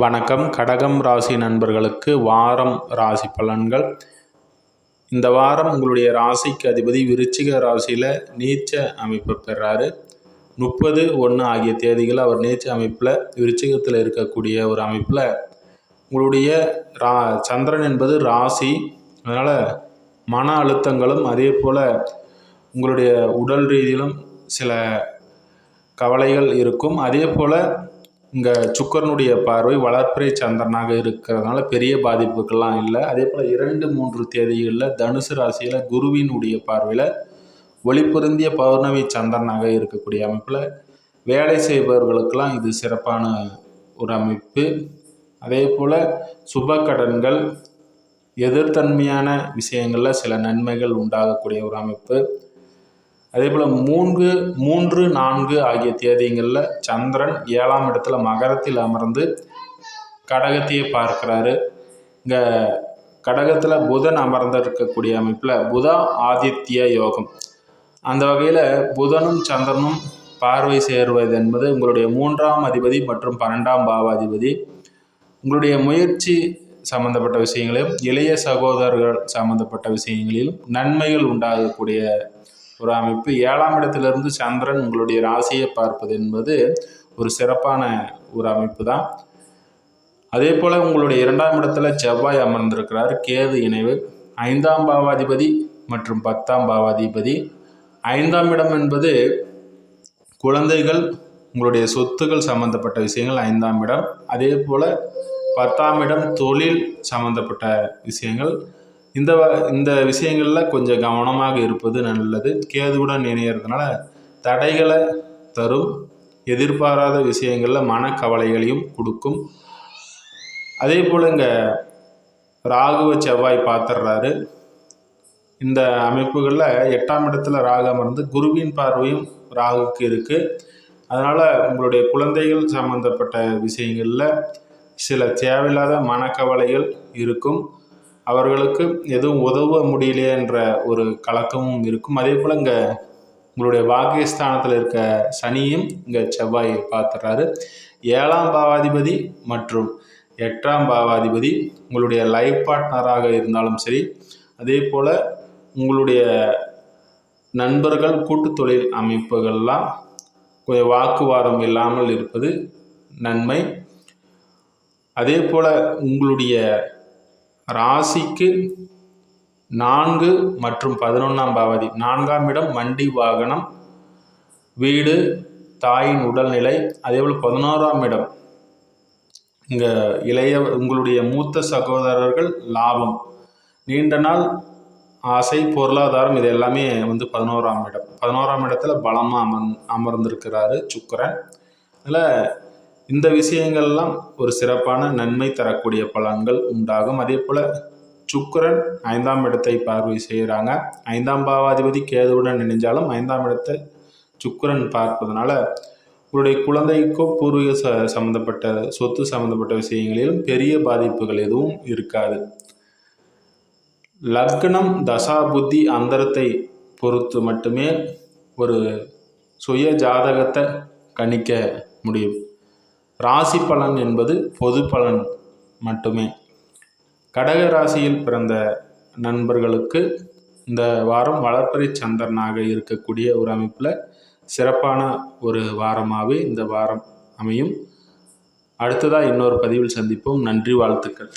வணக்கம். கடகம் ராசி நண்பர்களுக்கு வாரம் ராசி பலன்கள். இந்த வாரம் உங்களுடைய ராசிக்கு அதிபதி விருச்சிக ராசியில் நீச்ச அமைப்பு பெறாரு. முப்பது ஒன்று ஆகிய தேதிகள் அவர் நீச்ச அமைப்பில் விருச்சிகத்தில் இருக்கக்கூடிய ஒரு அமைப்பில். உங்களுடைய ரா சந்திரன் என்பது ராசி. அதனால் மன அழுத்தங்களும் அதே போல் உங்களுடைய உடல் ரீதியிலும் சில கவலைகள் இருக்கும். அதே போல் இங்கே சுக்கரனுடைய பார்வை வளர்ப்பிறை சந்திரனாக இருக்கிறதுனால பெரிய பாதிப்புகள்லாம் இல்லை. அதே போல் இரண்டு மூன்று தேதிகளில் தனுசு ராசியில் குருவினுடைய பார்வையில் ஒளிபொருந்திய பௌர்ணமி சந்திரனாக இருக்கக்கூடிய அமைப்பில் வேலை செய்பவர்களுக்கெல்லாம் இது சிறப்பான ஒரு அமைப்பு. அதே போல் சுப கடன்கள் எதிர்த்தன்மையான விஷயங்களில் சில நன்மைகள் உண்டாகக்கூடிய ஒரு அமைப்பு. அதே போல் மூன்று மூன்று நான்கு ஆகிய தேதிகளில் சந்திரன் ஏழாம் இடத்துல மகரத்தில் அமர்ந்து கடகத்தையே பார்க்குறாரு. இங்கே கடகத்தில் புதன் அமர்ந்திருக்கக்கூடிய அமைப்பில் புதா ஆதித்ய யோகம். அந்த வகையில் புதனும் சந்திரனும் பார்வை சேருவது என்பது உங்களுடைய மூன்றாம் அதிபதி மற்றும் பன்னெண்டாம் பாவாதிபதி. உங்களுடைய முயற்சி சம்பந்தப்பட்ட விஷயங்களையும் இளைய சகோதரர்கள் சம்பந்தப்பட்ட விஷயங்களிலும் நன்மைகள் உண்டாகக்கூடிய ஒரு அமைப்பு. ஏழாம் இடத்திலிருந்து சந்திரன் உங்களுடைய ராசியை பார்ப்பது என்பது ஒரு சிறப்பான ஒரு அமைப்பு தான் அதே போல் உங்களுடைய இரண்டாம் இடத்துல செவ்வாய் அமர்ந்திருக்கிறார். கேது இணைவு. ஐந்தாம் பாவாதிபதி மற்றும் பத்தாம் பாவாதிபதி. ஐந்தாம் இடம் என்பது குழந்தைகள் உங்களுடைய சொத்துக்கள் சம்பந்தப்பட்ட விஷயங்கள் ஐந்தாம் இடம். அதே போல் பத்தாம் இடம் தொழில் சம்பந்தப்பட்ட விஷயங்கள். இந்த இந்த விஷயங்களில் கொஞ்சம் கவனமாக இருப்பது நல்லது. கேதுவுடன் இணையிறதுனால தடைகளை தரும் எதிர்பாராத விஷயங்களில் மனக்கவலைகளையும் கொடுக்கும். அதே போல் இங்கே ராகுவ செவ்வாய் பார்த்துடுறாரு இந்த அமைப்புகளில் எட்டாம் இடத்துல ராகு அமர்ந்து குருவின் பார்வையும் ராகுக்கு இருக்குது அதனால் உங்களுடைய குழந்தைகள் சம்மந்தப்பட்ட விஷயங்களில் சில தேவையில்லாத மனக்கவலைகள் இருக்கும். அவர்களுக்கு எதுவும் உதவ முடியலையே என்ற ஒரு கலக்கமும் இருக்கும். அதே போல் இங்கே உங்களுடைய பாக்கியஸ்தானத்தில் இருக்க சனியும் இங்கே செவ்வாயை பார்த்துறாரு. ஏழாம் பாவாதிபதி மற்றும் எட்டாம் பாவாதிபதி உங்களுடைய லைஃப் பார்ட்னராக இருந்தாலும் சரி அதே போல் உங்களுடைய நண்பர்கள் கூட்டு தொழில் அமைப்புகள்லாம் கொஞ்சம் வாக்குவாதம் இல்லாமல் இருப்பது நன்மை. அதே போல் உங்களுடைய ராசிக்கு நான்கு மற்றும் பதினொன்றாம் பாவதி. நான்காம் இடம் வண்டி வாகனம் வீடு தாயின் உடல்நிலை. அதேபோல் பதினோராம் இடம் இங்கே இளைய உங்களுடைய மூத்த சகோதரர்கள் லாபம். நீண்ட நாள் ஆசை பொருளாதாரம் இது எல்லாமே வந்து பதினோராம் இடம். பதினோராம் இடத்துல பலமாக அமர் அமர்ந்திருக்கிறாரு சுக்கரன். அதில் இந்த விஷயங்கள்லாம் ஒரு சிறப்பான நன்மை தரக்கூடிய பலன்கள் உண்டாகும். அதே போல் சுக்கரன் ஐந்தாம் இடத்தை பார்வை செய்கிறாங்க. ஐந்தாம் பாவாதிபதி கேதுவுடன் நினைஞ்சாலும் ஐந்தாம் இடத்தை சுக்கரன் பார்ப்பதனால உங்களுடைய குழந்தைக்கோ பூர்வீக ச சம்மந்தப்பட்ட சொத்து சம்மந்தப்பட்ட விஷயங்களிலும் பெரிய பாதிப்புகள் எதுவும் இருக்காது. லக்னம் தசா புத்தி அந்தரத்தை பொறுத்து மட்டுமே ஒரு சுய ஜாதகத்தை கணிக்க முடியும். ராசி பலன் என்பது பொது பலன் மட்டுமே. கடக ராசியில் பிறந்த நண்பர்களுக்கு இந்த வாரம் வளர்ப்பறை சந்திரனாக இருக்கக்கூடிய ஒரு அமைப்பில் சிறப்பான ஒரு வாரமாகவே இந்த வாரம் அமையும். அடுத்ததாக இன்னொரு பதிவில் சந்திப்போம். நன்றி வாழ்த்துக்கள்.